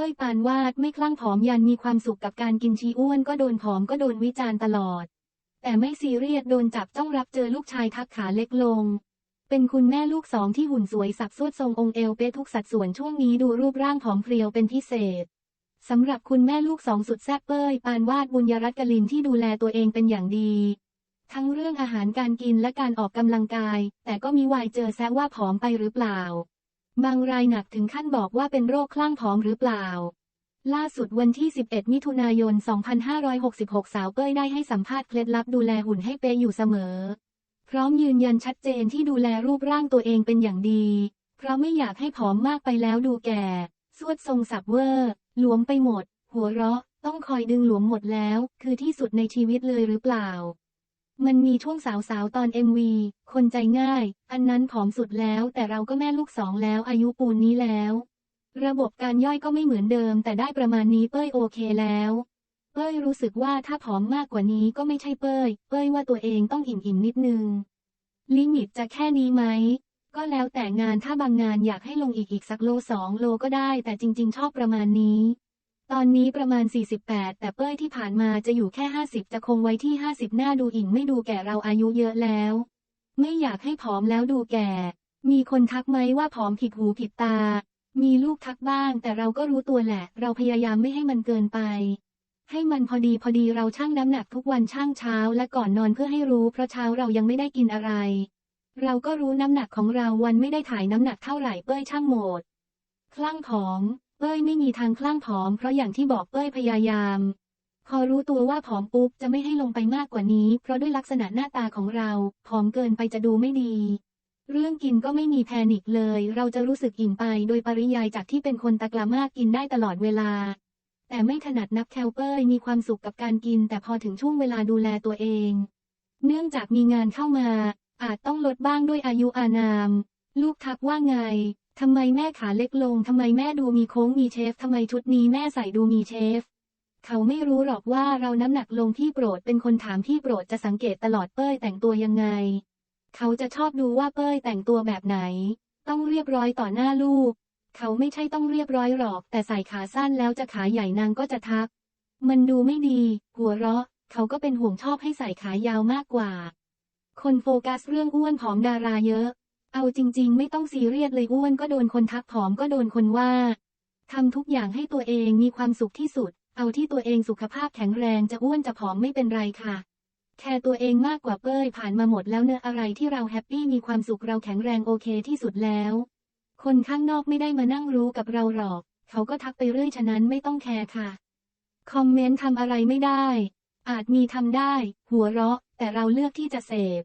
ป้ยปานวาดไม่คลั่งผอมยันมีความสุขกับการกินชีอ้วนก็โดนผอมก็โดนวิจารณ์ตลอด แต่ไม่ซีเรียสโดนจับจ้องรับเจอลูกชายทักขาเล็กลง เป็นคุณแม่ลูกสองที่หุ่นสวยสับสวดทรงองค์เอวเป๊ะทุกสัดส่วนช่วงนี้ดูรูปร่างผอมเพรียวเป็นพิเศษสำหรับคุณแม่ลูกสองสุดแซ่บเป้ยปานวาดบุญยรัตน์กลินที่ดูแลตัวเองเป็นอย่างดี ทั้งเรื่องอาหารการกินและการออกกำลังกาย แต่ก็มีวายเจอแซะว่าผอมไปหรือเปล่า บางรายหนักถึงขั้นบอกว่าเป็นโรคคลั่งผอมหรือเปล่า ล่าสุดวันที่ 11 มิถุนายน 2566 สาวเป้ยได้ให้สัมภาษณ์เคล็ดลับดูแลหุ่นให้เป๊ะอยู่เสมอ พร้อมยืนยันชัดเจนที่ดูแลรูปร่างตัวเองเป็นอย่างดี เพราะไม่อยากให้ผอมมากไปแล้วดูแก่ สวดทรงสับเวอร์ หลวมไปหมด หัวเราะ ต้องคอยดึงหลวมหมดแล้ว คือที่สุดในชีวิตเลยหรือเปล่า มันมีช่วงสาวๆ ตอน MV คนใจง่าย อันนั้นผอมสุดแล้วแต่เราก็แม่ลูกสองแล้วอายุปูนนี้แล้ว ระบบการย่อยก็ไม่เหมือนเดิม แต่ได้ประมาณนี้เป้ยโอเคแล้ว เป้ยรู้สึกว่าถ้าผอมมากกว่านี้ก็ไม่ใช่เป้ย เป้ยว่าตัวเองต้องอิ่มอิ่มๆนิดนึง ลิมิตจะแค่นี้ไหม ก็แล้วแต่งานถ้าบางงานอยากให้ลงอีกอีกสักโลสองโลก็ได้ แต่จริง ๆ ชอบประมาณนี้ ตอนนี้ประมาณ 48 แต่เป้ยที่ผ่านมาจะอยู่แค่ 50 จะคงไว้ที่ 50 หน้าดูอิ่งไม่ดูแก่เราอายุเยอะแล้ว ไม่อยากให้ผอมแล้วดูแก่ มีคนทักไหมว่าผอมผิดหูผิดตา มีลูกทักบ้าง แต่เราก็รู้ตัวแหละ เราพยายามไม่ให้มันเกินไป ให้มันพอดีพอดีเราชั่งน้ำหนักทุกวันชั่งเช้าและก่อนนอนเพื่อให้รู้ เพราะเช้าเรายังไม่ได้กินอะไร เราก็รู้น้ำหนักของเราวันไม่ได้ถ่ายน้ำหนักเท่าไหร่เป้ยช่างโหมด คลั่งผอม เป้ยไม่มีทางคลั่งผอมเพราะอย่างที่บอกเป้ยพยายาม พอรู้ตัวว่าผอมปุ๊บจะไม่ให้ลงไปมากกว่านี้ เพราะด้วยลักษณะหน้าตาของเราผอมเกินไปจะดูไม่ดี เรื่องกินก็ไม่มีแพนิคเลย เราจะรู้สึกอิ่มไปโดยปริยายจากที่เป็นคนตะกละมากกินได้ตลอดเวลา แต่ไม่ถนัดนับแคลเปอร์มีความสุขกับการกิน แต่พอถึงช่วงเวลาดูแลตัวเอง เนื่องจากมีงานเข้ามา อาจต้องลดบ้างด้วยอายุอานาม ลูกทักว่าไง ทำไมแม่ขาเล็กลง ทำไมแม่ดูมีโค้งมีเชฟ ทำไมชุดนี้แม่ใส่ดูมีเชฟ เขาไม่รู้หรอกว่าเราน้ำหนักลงพี่โปรด เป็นคนถามพี่โปรดจะสังเกตตลอดเป้ยแต่งตัวยังไง เขาจะชอบดูว่าเป้ยแต่งตัวแบบไหน ต้องเรียบร้อยต่อหน้าลูก เขาไม่ใช่ต้องเรียบร้อยหรอก แต่ใส่ขาสั้นแล้วจะขาใหญ่นางก็จะทัก มันดูไม่ดี หัวเราะ เขาก็เป็นห่วงชอบให้ใส่ขายาวมากกว่า คนโฟกัสเรื่องอ้วนผอมดาราเยอะ เอาจริง ๆ ไม่ต้องซีเรียสเลยอ้วนก็โดนคนทักผอมก็โดนคนว่าทำทุกอย่างให้ตัวเองมีความสุขที่สุด เอาที่ตัวเองสุขภาพแข็งแรงจะอ้วนจะผอมไม่เป็นไรค่ะ แค่ตัวเองมากกว่าเป้ยผ่านมาหมดแล้วเนอะอะไรที่เราแฮปปี้มีความสุขเราแข็งแรงโอเคที่สุดแล้ว คนข้างนอกไม่ได้มานั่งรู้กับเราหรอก เขาก็ทักไปเรื่อยฉะนั้นไม่ต้องแคร์ค่ะ คอมเมนต์ทำอะไรไม่ได้ อาจมีทำได้ หัวเราะ แต่เราเลือกที่จะเสพ